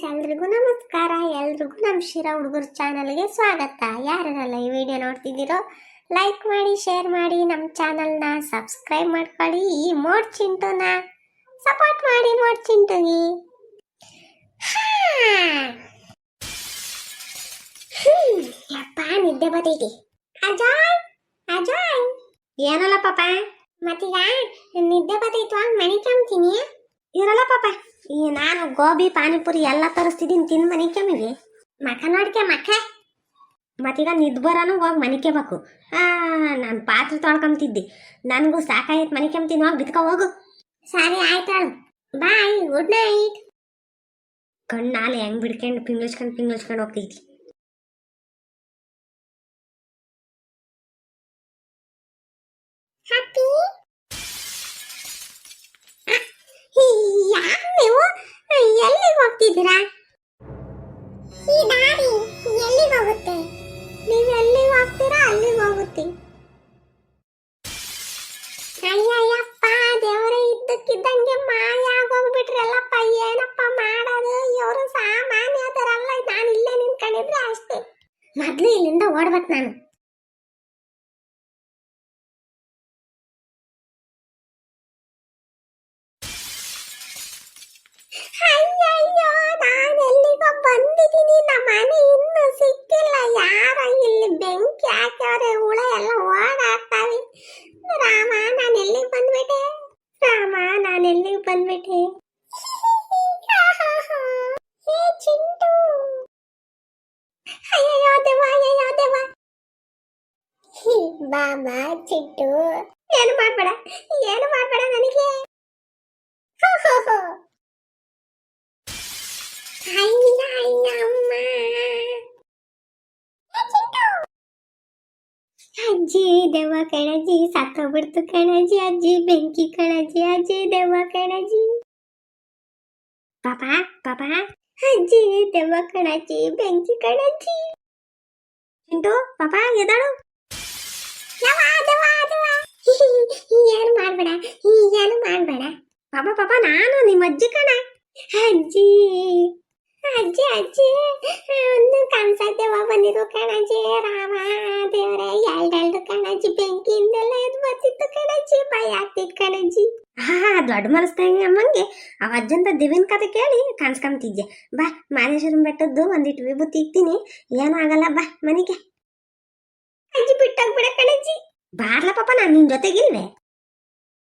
Friends ನಮಸ್ಕಾರ. ಎಲ್ರಿಗೂ ನಮ್ಮ ಶಿರಾ ಹುಡುಗರ ಚಾನಲ್ಗೆ ಸ್ವಾಗತ. ಯಾರೆಲ್ಲ ಈ ವಿಡಿಯೋ ನೋಡ್ತಿದ್ದೀರೋ ಲೈಕ್ ಮಾಡಿ ಶೇರ್ ಮಾಡಿ ನಮ್ಮ ಚಾನಲ್ನ ಸಬ್ಸ್ಕ್ರೈಬ್ ಮಾಡ್ಕೊಳ್ಳಿ. ಈ ಮೋಡ್ ಚಿಂಟುನ ಸಪೋರ್ಟ್ ಮಾಡಿ ಮೋಡ್ ಚಿಂಟುಗೆ ಯಪ್ಪ, ನಿದ್ದೆ ಬರ್ತೈತಿ. ಅಜಾಯ್ ಅಜಾಯ್. ಏನಲ್ಲ ಪಾಪ. ಮತ್ತೀಗ ನಿದ್ದೆ ಬರ್ತೈತು, ಮನೆ ಕಮ್ತೀನಿ. ಇರಲ್ಲ ಪಾಪ. ಈ ನಾನು ಗೋಬಿ, ಪಾನಿಪುರಿ ಎಲ್ಲ ತರಿಸ್ತಿದ್ದೀನಿ, ತಿನ್ ಮನೆ ಕೆಮ್ಮಿವಿ ಮಕ ನೋಡ್ಕೆ ಮಕ ಮತ್ತೀಗ ನಿದ್ಬರನು ಹೋಗಿ ಮನೆ ಕೆಬೇಕು ಆ, ನಾನು ಪಾತ್ರೆ ತೊಳ್ಕೊಂತಿದ್ದೆ ನನಗೂ ಸಾಕಾಯ್ತು ಮನೆ ಕೆಮ್ತೀನಿ ಹೋಗಿ ಬಿತ್ಕೊ, ಹೋಗು. ಸರಿ ಆಯ್ತಾಳು ಬಾಯ್, ಗುಡ್ ನೈಟ್. ಕಣ್ಣಾಲೆ ಹೆಂಗ್ ಬಿಡ್ಕೊಂಡು ಪಿಂಗ್ಳಿಸ್ಕೊಂಡು ಪಿಂಗ್ಳಿಸ್ಕೊಂಡು ಹೋಗ್ತೈತಿ ಹೋಗ್ತಿದ್ದೀರಾ? ಈ ದಾರಿ ಎಲ್ಲಿ ಹೋಗುತ್ತೆ? ನೀವು ಎಲ್ಲಿ ಹೋಗ್ತೀರಾ ಅಲ್ಲಿ ಹೋಗುತ್ತೆ. ಅಯ್ಯಯ್ಯಪ್ಪ, ದೇವರೇ, ಇದ್ದಕ್ಕಿದ್ದಂಗೆ ಮಾಯ ಆಗೋಗ್ಬಿಟ್ರಲ್ಲಪ್ಪ ಏನಪ್ಪ ಮಾಡೋದು? ಇವರು ಸಾಮಾನ್ಯ ಥರಲ್ಲ ನಾನು ಇಲ್ಲೇ ನಿಂತ್ಕೊಂಡಿದ್ರೆ ಅಷ್ಟೇ. ಮೊದ್ಲು ಇಲ್ಲಿಂದ ಓಡ್ಬೇಕು ನಾನು. ಬೆಂಕಿ ಹಾಕ್ಯವ್ರೆ ಹುಳ ಎಲ್ಲ ಓಡಾಡ್ತಾವೆ ರಾಮ, ನಾನು ಎಲ್ಲಿಗೆ ಬಂದ್ಬಿಟ್ಟೆ? ರಾಮ, ನಾನು ಎಲ್ಲಿಗೆ ಬಂದ್ಬಿಟ್ಟೆ? ಚಿಂಟು. ಅಯ್ಯೋ ದೇವ, ಅಯ್ಯಯ್ಯೋ ದೇವ. ಬಾಬಾ ಚಿಂಟು. ಏನು ಮಾಡ್ಬೇಡ, ಏನು ಅಜ್ಜಿ ದೆವ್ವ ಕಣಜಿ ಸತ್ತೋಗ್ಬಿಡ್ತು ಕಣಜಿ ಅಜ್ಜಿ ಬೆಂಕಿ ಕಣಜಿ ಅಜ್ಜಿ ದೆವ್ವ ಕಣಜಿ ಪಾಪ ಪಾಪ ಅಜ್ಜಿ ದೆವ್ವ ಕಣಜಿ ಬೆಂಕಿ ಕಣಜಿ ಚಿಂಟು ಪಾಪ ಎದಾಳು ಯವ್ವ, ದೆವ್ವ, ದೆವ್ವ. ಏನು ಮಾಡ್ಬೇಡ ಏನು ಮಾಡ್ಬೇಡ ಪಾಪ ಪಾಪ ನಾನು ನಿಮ್ಮ ಅಜ್ಜಿ ಕಣ ಅಜ್ಜಿ ಅಜ್ಜಿ ಅಜ್ಜಿ ಒಂದು ಕನ್ಸದ್ದೇವ ಬಂದಿದ್ದು ಕಣಜ್ಜಿ ರಾಮ ದೇವರೇ ಎರಡೆರಡು ಕಣಜ್ಜಿ ಬೆಂಕಿಯಿಂದೆಲ್ಲ ಎದ್ದು ಬರ್ತಿತ್ತು ಕಣಜ್ಜಿ ಭಯ ಆಗ್ತಿತ್ತು ಕಣಜ್ಜಿ. ಹಾ ದೊಡ್ಡ ಮನಸ್ತಾಗಿ ಅಮ್ಮಂಗೆ. ಆ ಅಜ್ಜಂತ ದಿವಿನ ಕತೆ ಕೇಳಿ ಕಾಣಿಸ್ಕೊಂತಿದ್ದೆ ಬಾ ಮಾದೇಶ್ವರನ ಬೆಟ್ಟದ್ದು ಒಂದಿಟ್ಟು ವಿಭೂತಿ ಇಕ್ತೀನಿ ಏನಾಗಲ್ಲ ಬಾ ಮನೆಗೆ. ಅಜ್ಜಿ ಬಿಟ್ಟೋಗ್ಬಿಡ ಕಣಜ್ಜಿ. ಬಾರ್ಲ ಪಾಪ ನಾನು ನಿನ್ ಜೊತೆಗಿಲ್ವೇ?